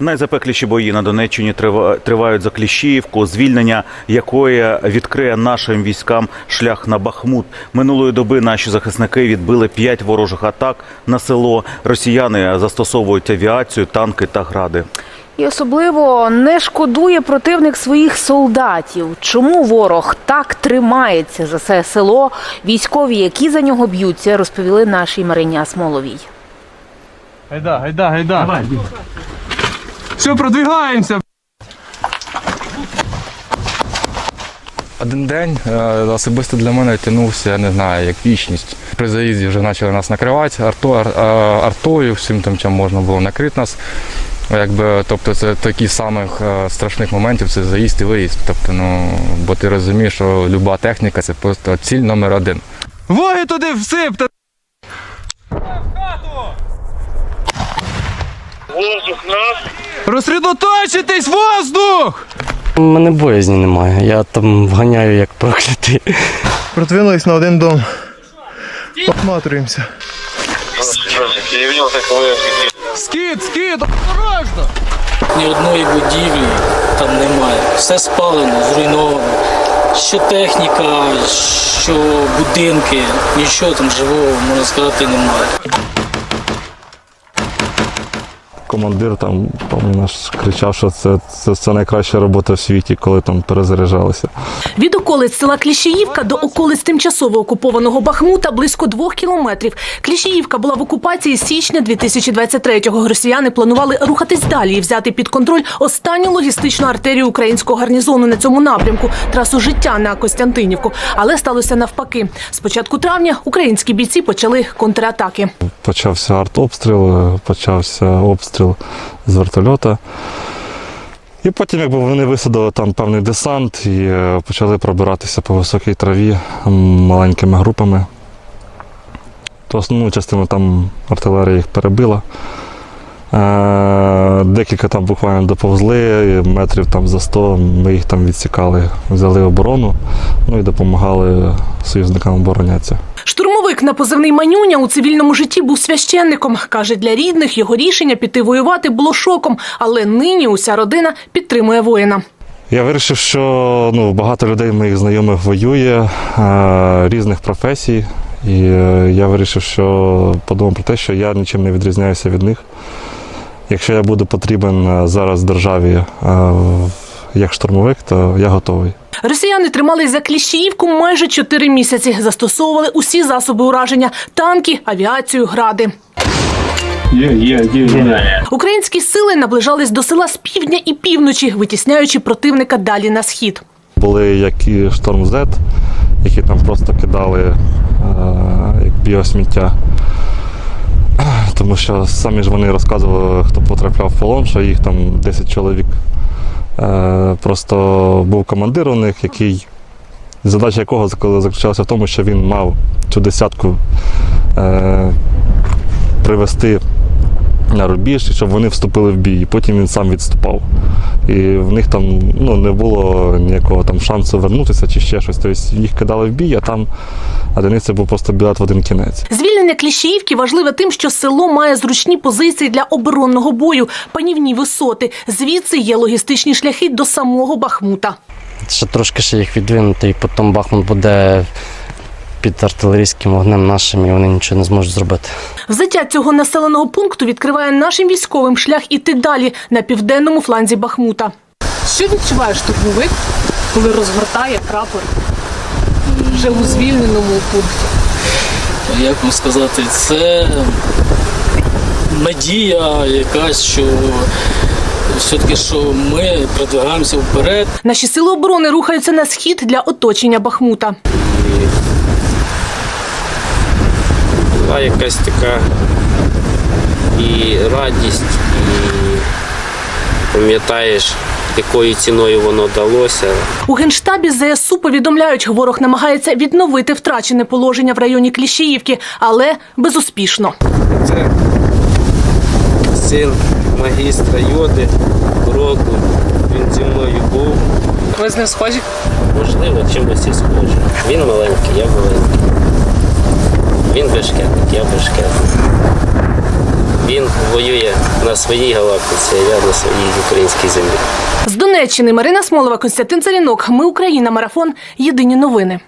Найзапекліші бої на Донеччині трива- тривають за Кліщіївку, звільнення якої відкриє нашим військам шлях на Бахмут. Минулої доби наші захисники відбили п'ять ворожих атак на село. Росіяни застосовують авіацію, танки та гради. І особливо не шкодує противник своїх солдатів. Чому ворог так тримається за це село? Військові, які за нього б'ються, розповіли нашій Марині Асмоловій. Гайда, гайда, гайда. Давай. Все, продвигаємося. Один день е, особисто для мене тягнувся, я не знаю, як вічність. При заїзді вже почали нас накривати арто, ар, артою, всім тим, чим можна було накрити нас. Якби, тобто це такі самих е, страшних моментів це заїзд і виїзд. Тобто, ну, бо ти розумієш, що люба техніка це просто ціль номер один. Воги туди всипте. Розсредоточитись, воздух! У мене боязні немає. Я там вганяю як проклятий. Продвинулись на один дом. Осматриваемся. Скид, скид, осторожно! Ні одної будівлі там немає. Все спалено, зруйновано. Що техніка, що будинки, нічого там живого, можна сказати, немає. Командир там пам'ятаю, наш кричав, що це, це, це найкраща робота в світі, коли там перезаряджалися. Від околиць села Кліщіївка до околиць тимчасово окупованого Бахмута близько двох кілометрів. Кліщіївка була в окупації з січня 2023-го. Росіяни планували рухатись далі і взяти під контроль останню логістичну артерію українського гарнізону на цьому напрямку трасу життя на Костянтинівку. Але сталося навпаки. З початку травня українські бійці почали контратаки. Почався артобстріл, почався обстріл з вертольота. І потім, якби вони висадили там певний десант і е, почали пробиратися по високій траві маленькими групами. То основну частину там артилерія їх перебила. Е, Декілька там буквально доповзли, метрів там за 100 ми їх там відсікали, взяли оборону, ну і допомагали союзникам оборонятися. Штурмовик на позивний Манюня у цивільному житті був священником. Каже, для рідних його рішення піти воювати було шоком, але нині уся родина підтримує воїна. Я вирішив, що ну, багато людей моїх знайомих воює е, різних професій. І е, я вирішив, що подумав про те, що я нічим не відрізняюся від них. Якщо я буду потрібен е, зараз державі як штурмовик, то я готовий. Росіяни тримались за Кліщіївку майже чотири місяці. Застосовували усі засоби ураження: танки, авіацію, гради. Українські сили наближались до села з півдня і півночі, витісняючи противника далі на схід. Були як і шторм Z, які там просто кидали е, як біосміття. Тому що самі ж вони розказували, хто потрапляв в полон, що їх там 10 чоловік. Е, просто був командир у них, який, задача якого заключалася в тому, що він мав цю десятку е, привести на рубіж, щоб вони вступили в бій, і потім він сам відступав. І в них там ну, не було ніякого там шансу вернутися чи ще щось. Тобто їх кидали в бій, а там одиниця був просто білет в один кінець. Звільнення Кліщіївки важливе тим, що село має зручні позиції для оборонного бою, панівні висоти. Звідси є логістичні шляхи до самого Бахмута. Ще трошки ще їх відвинути, і потім Бахмут буде під артилерійським вогнем нашим, і вони нічого не зможуть зробити. Взяття цього населеного пункту відкриває нашим військовим шлях іти далі на південному фланзі Бахмута. Що відчуваєш штурмовик, коли розгортає прапор вже у звільненому пункті? Як вам сказати, це надія якась, що все-таки що ми продвигаємося вперед. Наші сили оборони рухаються на схід для оточення Бахмута. Була якась така і радість, і пам'ятаєш, якою ціною воно далося. У генштабі ЗСУ повідомляють, ворог намагається відновити втрачене положення в районі Кліщіївки, але безуспішно. Це син магістра йоди, року. Він зі мною був. Ви з ним схожі? Можливо, чимось і схожий. Він маленький, я маленький. Він бешкетник, я бешкетник. Він воює на своїй галактиці, а я на своїй українській землі. З Донеччини Марина Смолова, Константин Царінок. Ми Україна. Марафон. Єдині новини.